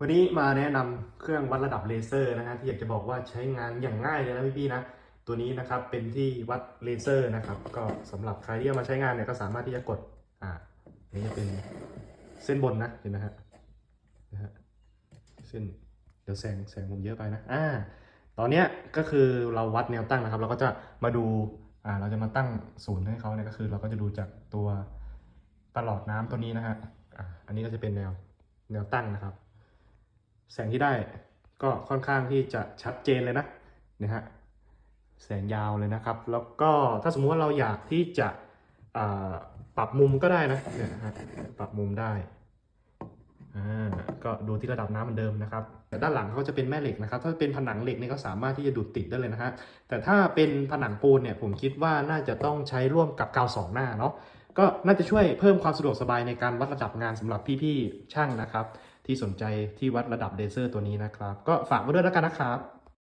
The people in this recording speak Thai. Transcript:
วันนี้มาแนะนำเครื่องวัดระดับเลเซอร์นะฮะที่อยากจะบอกว่าใช้งานอย่างง่ายเลยนะพี่ๆนะ ตัวนี้นะครับเป็นที่วัดเลเซอร์นะครับ ก็สำหรับใครที่เอามาใช้งานเนี่ยก็สามารถที่จะกดอ่านี่จะเป็นเส้นบนนะเห็นไหมฮะนะฮะเส้นเดี๋ยวแสงแสงผมเยอะไปนะอ่าตอนเนี้ยก็คือเราวัดแนวตั้งนะครับ เราก็จะมาดูอ่าเราจะมาตั้งศูนย์ให้เขาเนี่ยก็คือ เราก็จะดูจากตัวประหลอดน้ำตัวนี้นะฮะอ่าอันนี้ก็จะเป็นแนวแนวตั้งนะครับ แสงที่ได้ก็ค่อนข้างที่จะชัดเจนเลยนะนะฮะแสงยาวเลยนะครับ แล้วก็ถ้าสมมุติว่าเราอยากที่จะปรับมุมก็ได้นะเนี่ยนะฮะปรับมุมได้ก็ดูที่ระดับน้ำเหมือนเดิมนะครับ แต่ด้านหลังเขาจะเป็นแม่เหล็กนะครับ ถ้าเป็นผนังเหล็กเนี่ยก็สามารถที่จะดูดติดได้เลยนะฮะ แต่ถ้าเป็นผนังปูนเนี่ยผมคิดว่าน่าจะต้องใช้ร่วมกับกาวสองหน้าเนาะ ก็น่าจะช่วยเพิ่มความสะดวกสบายในการวัดระดับงานสำหรับพี่ๆช่างนะครับ ที่สนใจที่วัดระดับเลเซอร์ตัวนี้นะครับ ก็ฝากไว้ด้วยแล้วกันนะครับ